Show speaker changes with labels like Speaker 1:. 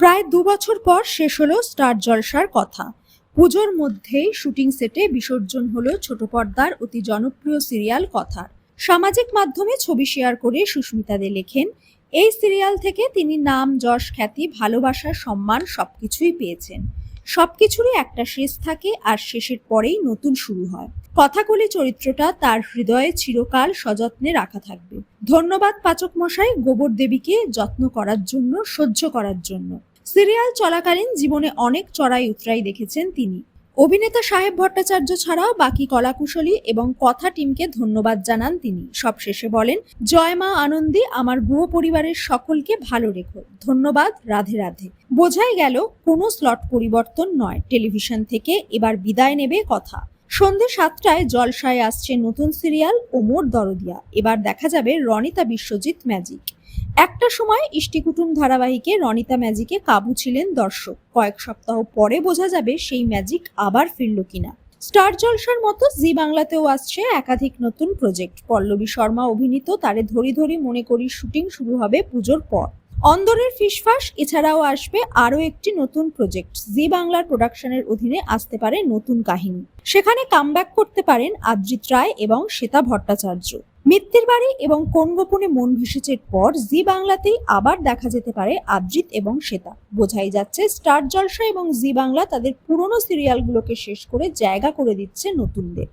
Speaker 1: প্রায় দু বছর পর শেষ হলো স্টার জলসার কথা। পুজোর মধ্যেই শুটিং সেটে বিসর্জন হলো ছোট পর্দার অতি জনপ্রিয় সিরিয়াল কথার। সামাজিক মাধ্যমে ছবি শেয়ার করে সুস্মিতা দে লেখেন, এই সিরিয়াল থেকে তিনি নাম, যশ, খ্যাতি, ভালোবাসা, সম্মান সবকিছুই পেয়েছেন। সবকিছুরই একটা শেষ থাকে আর শেষের পরেই নতুন শুরু হয়। কথাকলি চরিত্রটা তার হৃদয়ে চিরকাল সযত্নে রাখা থাকবে। ধন্যবাদ পাচক মশাই গোবর দেবীকে যত্ন করার জন্য, সহ্য করার জন্য। সিরিয়াল চলাকালীন জীবনে অনেক চড়াই উতরাই দেখেছেন তিনি। অভিনেতা সাহেব ভট্টাচার্য ছাড়াও বাকি কলাকুশলী এবং কথা টিমকে ধন্যবাদ জানান তিনি। সবশেষে বলেন, জয় মা আনন্দী আমার গুহ পরিবারের সকলকে ভালো রেখো। ধন্যবাদ, রাধে রাধে। বোঝাই গেল, কোনো স্লট পরিবর্তন নয়। টেলিভিশন থেকে এবার বিদায় নেবে কথা। সন্ধে সাতটায় জলসায় আসছে নতুন সিরিয়াল, ওমর দরদিয়া। এবার দেখা যাবে রনিতা বিশ্বজিৎ ম্যাজিক। একটা সময় ইষ্টিকুটুম ধারাবাহিকে রনিতা ম্যাজিকে কাবু ছিলেন দর্শক। কয়েক সপ্তাহ পরে বোঝা যাবে সেই ম্যাজিক আবার ফিরল কিনা। স্টার জলসার মতো জি বাংলাতেও আসছে একাধিক নতুন প্রজেক্ট। পল্লবী শর্মা অভিনীত তারে ধরি ধরি মনে করি শুটিং শুরু হবে পুজোর পর। অন্দরের ফিসফাস, এছাড়াও আসবে আরও একটি নতুন প্রজেক্ট। জি বাংলার প্রোডাকশনের অধীনে আসতে পারে নতুন কাহিনী। সেখানে কামব্যাক করতে পারেন আদ্রিত রায় এবং শ্বেতা ভট্টাচার্য। মিত্তির বাড়ি এবং কোন গোপনে মন ভেসেছের পর জি বাংলাতেই আবার দেখা যেতে পারে আদ্রিত এবং শ্বেতা। বোঝাই যাচ্ছে স্টার জলসা এবং জি বাংলা তাদের পুরনো সিরিয়ালগুলোকে শেষ করে জায়গা করে দিচ্ছে নতুনদের।